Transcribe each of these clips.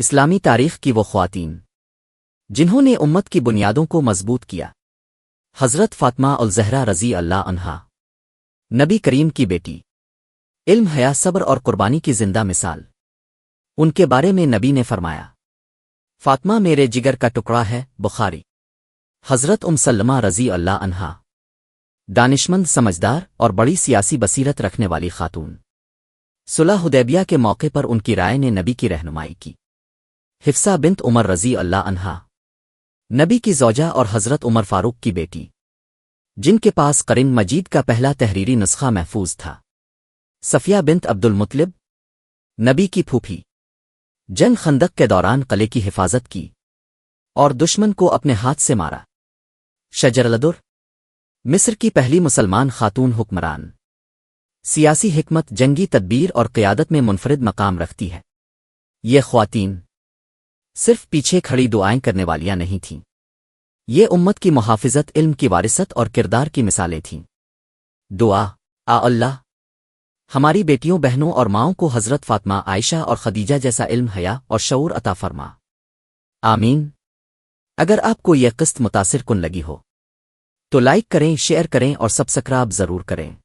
اسلامی تاریخ کی وہ خواتین، جنہوں نے امت کی بنیادوں کو مضبوط کیا۔ حضرت فاطمہ الزہرا رضی اللہ عنہا، نبی کریم کی بیٹی۔ علم حیا، صبر اور قربانی کی زندہ مثال۔ ان کے بارے میں نبی نے فرمایا، فاطمہ میرے جگر کا ٹکڑا ہے، بخاری۔ حضرت ام سلمہ رضی اللہ عنہا، دانشمند، سمجھدار اور بڑی سیاسی بصیرت رکھنے والی خاتون۔ صلح حدیبیہ کے موقع پر ان کی رائے نے نبی کی رہنمائی کی۔ حفصہ بنت عمر رضی اللہ عنہا۔ نبی کی زوجہ اور حضرت عمر فاروق کی بیٹی۔ جن کے پاس کرن مجید کا پہلا تحریری نسخہ محفوظ تھا۔ صفیہ بنت عبد المطلب نبی کی پھوپھی۔ جنگ خندق کے دوران قلعے کی حفاظت کی اور دشمن کو اپنے ہاتھ سے مارا۔ شجرلدر مصر کی پہلی مسلمان خاتون حکمران۔ سیاسی حکمت، جنگی تدبیر اور قیادت میں منفرد مقام رکھتی ہے۔ یہ خواتین صرف پیچھے کھڑی دعائیں کرنے والیاں نہیں تھیں۔ یہ امت کی محافظت علم کی وارثت اور کردار کی مثالیں تھیں۔ دعا، آ اللہ، ہماری بیٹیوں، بہنوں اور ماؤں کو حضرت فاطمہ، عائشہ اور خدیجہ جیسا علم، حیا اور شعور عطا فرما۔ آمین۔ اگر آپ کو یہ قسط متاثر کن لگی ہو، تو لائک کریں، شیئر کریں اور سبسکرائب ضرور کریں۔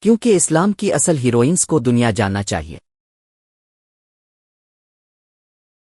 کیونکہ اسلام کی اصل ہیروئنس کو دنیا جاننا چاہیے۔